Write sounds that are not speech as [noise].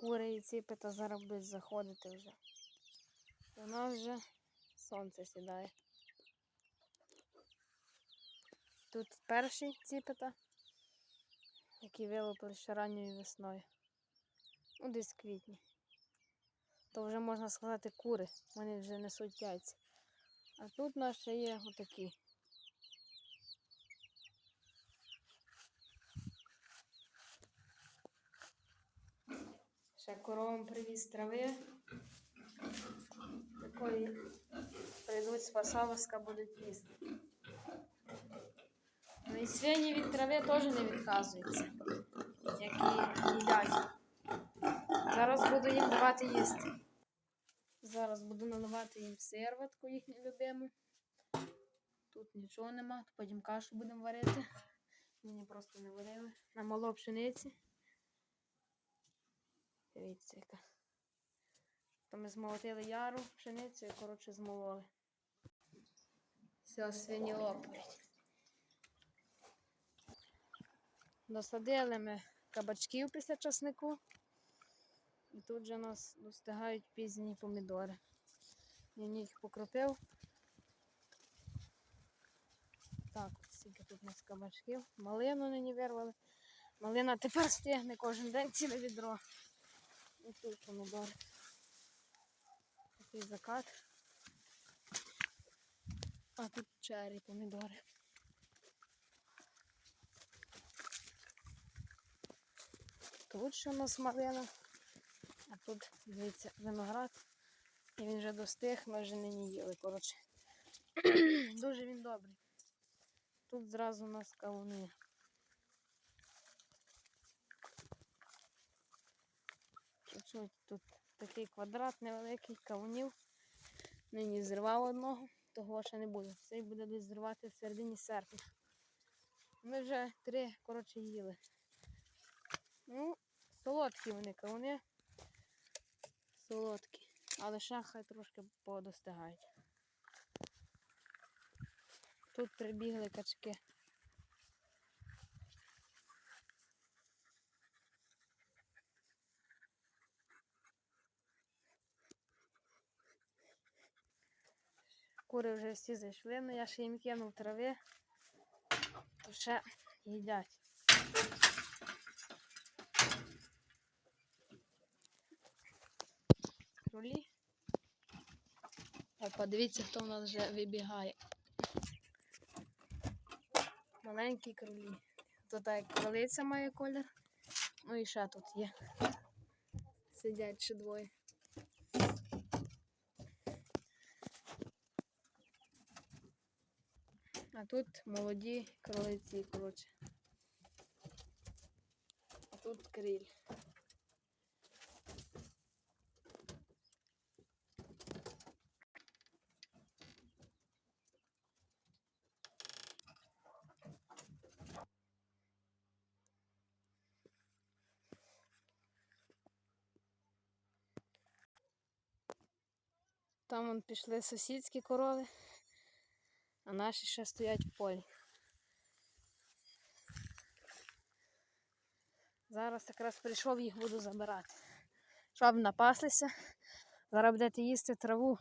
кури і ціпи зараз будуть заходити вже. У нас вже сонце сідає. Тут перший ціпета, які вилупили ще ранньою весною. Ну, десь квітні. То вже можна сказати кури, вони вже несуть яйця. А тут ще є отакі. Ще коровам привіз трави. Такої прийдуть з пасовиська, будуть їсти. Ну і свині від трави теж не відказуються, які їдять. Зараз буду їм давати їсти. Зараз буду наливати їм сирватку їхню любиму. Тут нічого нема, потім кашу будемо варити. Мені просто не варили. Намало пшениці. Дивіться, яка. То ми змолотили яру пшеницю і, коротше, змололи. Все, свині лопають. Досадили ми кабачків після часнику. І тут же нас достигають пізні помідори. Він їх покропив. Так, от скільки тут у нас кабачків. Малину нині вирвали. Малина тепер стигне кожен день ціле відро. І тут помідори. Такий закат. А тут чері помідори. Тут ще у нас малина. А тут, дивіться, виноград. І він вже достиг, ми вже нині їли, коротше. [clears throat] Дуже він добрий. Тут зразу у нас кавуни. Чуть-чуть тут такий квадрат невеликий, кавунів. Нині зривав одного, того ще не буду. Цей буде десь зривати в середині серпня. Ми вже три, коротше, їли. Ну, солодкі вони кавуни. Солодкі. Але ще хай трошки подостигають. Тут прибігли качки. Кури вже всі зайшли, але я ще їм кинув трави, то ще їдять. Кролі. О, подивіться, хто в нас вже вибігає. Маленькі кролі. Тут як кролиця має колір. Ну і ще тут є. Сидять ще двоє. А тут молоді кролиці, коротше. А тут криль. Там вон пішли сусідські корови, а наші ще стоять в полі. Зараз якраз прийшов, їх буду забирати. Щоб напаслися. Зараз будете їсти траву,